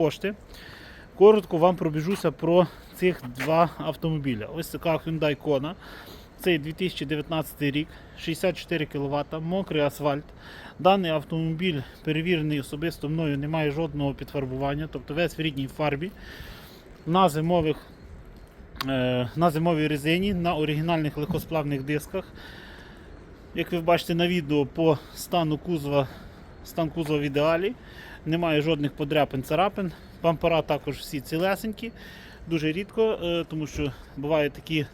кошти. Коротко вам пробіжуся про цих два автомобіля. Ось така Hyundai Kona. Цей 2019 рік, 64 кВт, мокрий асфальт. Даний автомобіль перевірений особисто мною, немає жодного підфарбування, тобто весь в рідній фарбі. На зимових е, на зимовій резині, на оригінальних легкосплавних дисках. Як ви бачите на відео по стану кузова, стан кузова в ідеалі. Немає жодних подряпин, царапин. Бампера також всі цілесенькі. Дуже рідко, е, тому що бувають такі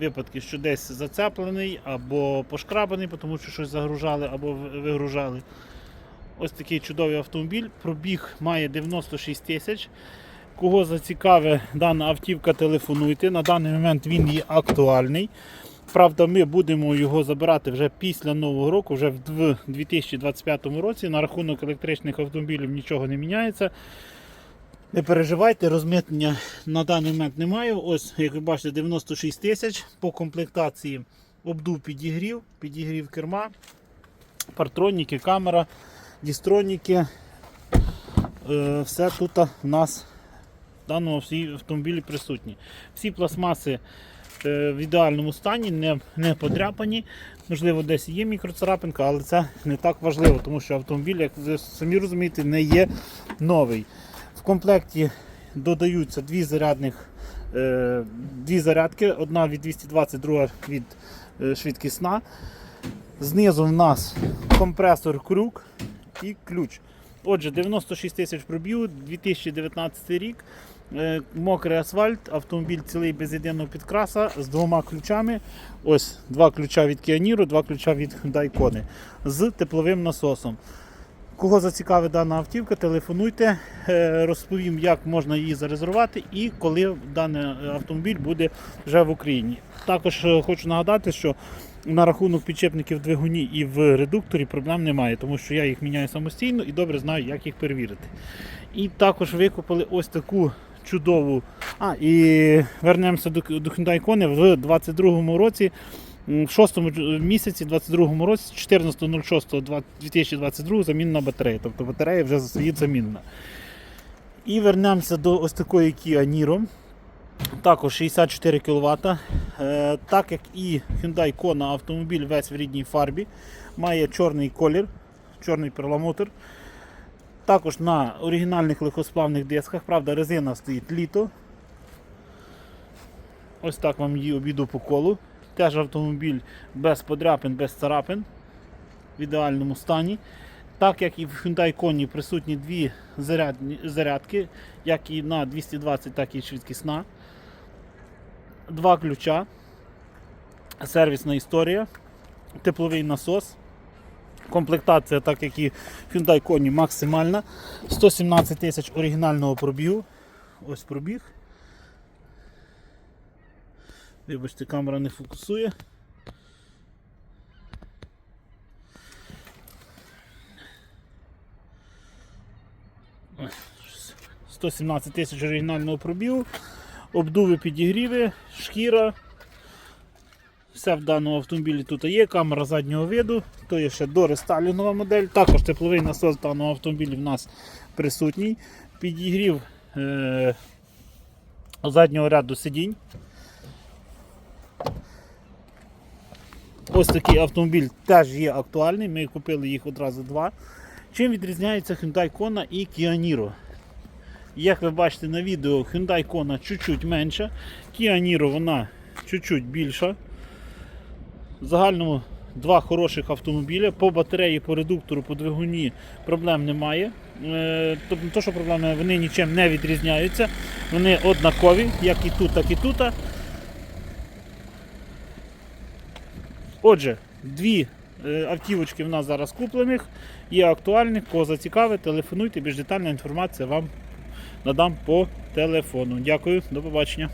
випадки, що десь зацеплений або пошкрабаний, тому що щось загружали або вигружали. Ось такий чудовий автомобіль. Пробіг має 96 тисяч. Кого зацікавить дана автівка, телефонуйте. На даний момент він є актуальний. Правда, ми будемо його забирати вже після Нового року, вже в 2025 році. На рахунок електричних автомобілів нічого не міняється. Не переживайте, розмитнення на даний момент немає. Ось, як ви бачите, 96 тисяч по комплектації обдув підігрів, підігрів керма, партроніки, камера, дістроніки. Е, Все тут в нас в даному автомобілі присутні. Всі пластмаси е, в ідеальному стані, не, не подряпані. Можливо, десь є мікроцарапинка, але це не так важливо, тому що автомобіль, як ви самі розумієте, не є новий. В комплекті додаються дві зарядних е, дві зарядки, одна від 220, друга від е, швидкісна. Знизу в нас компресор крюк і ключ. Отже, 96 тисяч пробігу, 2019 рік. Е, Мокрий асфальт, автомобіль цілий без єдиного підкраса з двома ключами. Ось два ключа від Niro, два ключа від Hyundai Kona з тепловим насосом. Кого зацікавить дана автівка, телефонуйте, е, розповім, як можна її зарезервувати і коли даний автомобіль буде вже в Україні. Також е, хочу нагадати, що на рахунок підчепників в двигуні і в редукторі проблем немає, тому що я їх міняю самостійно і добре знаю, як їх перевірити. І також викупили ось таку чудову. А, і вернемося до, до Hyundai Kona в 22-му році. В шостому дж- місяці, 22-му році, 14.06.2022 замінена батарея. Тобто батарея вже стоїть замінена. І вернемося до ось такої Kia Niro. Також 64 кВт. Е, так як і Hyundai Kona автомобіль весь в рідній фарбі, має чорний колір, чорний перламутр. Також на оригінальних легкосплавних дисках, правда, резина стоїть літо. Ось так вам її обіду по колу. Теж автомобіль без подряпин, без царапин в ідеальному стані. Так як і в Hyundai Kona присутні дві зарядки, як і на 220, так і швидкісна. Два ключа, сервісна історія, тепловий насос. Комплектація, так як і Hyundai Kona, максимальна. 117 тисяч оригінального пробігу. Ось пробіг. Вибачте, камера не фокусує. Ой, 117 тисяч оригінального пробігу, обдуви підігріви, шкіра. Все в даному автомобілі тут є, камера заднього виду, то є ще дорестайлінгова модель. Також тепловий насос в даному автомобілі в нас присутній. Підігрів е- заднього ряду сидінь. Ось такий автомобіль теж є актуальний. Ми купили їх одразу два. Чим відрізняється Hyundai Kona і Kia Niro? Як ви бачите на відео, Hyundai Kona чуть-чуть менша, Kia Niro вона чуть-чуть більша. В загальному два хороших автомобіля. По батареї, по редуктору, по двигуні проблем немає. Е, Тобто, то, що проблеми, вони нічим не відрізняються. Вони однакові, як і тут, так і тут. Отже, дві е, автівочки в нас зараз куплених, є актуальних, кого зацікавить, телефонуйте, більш детальна інформація вам надам по телефону. Дякую, до побачення.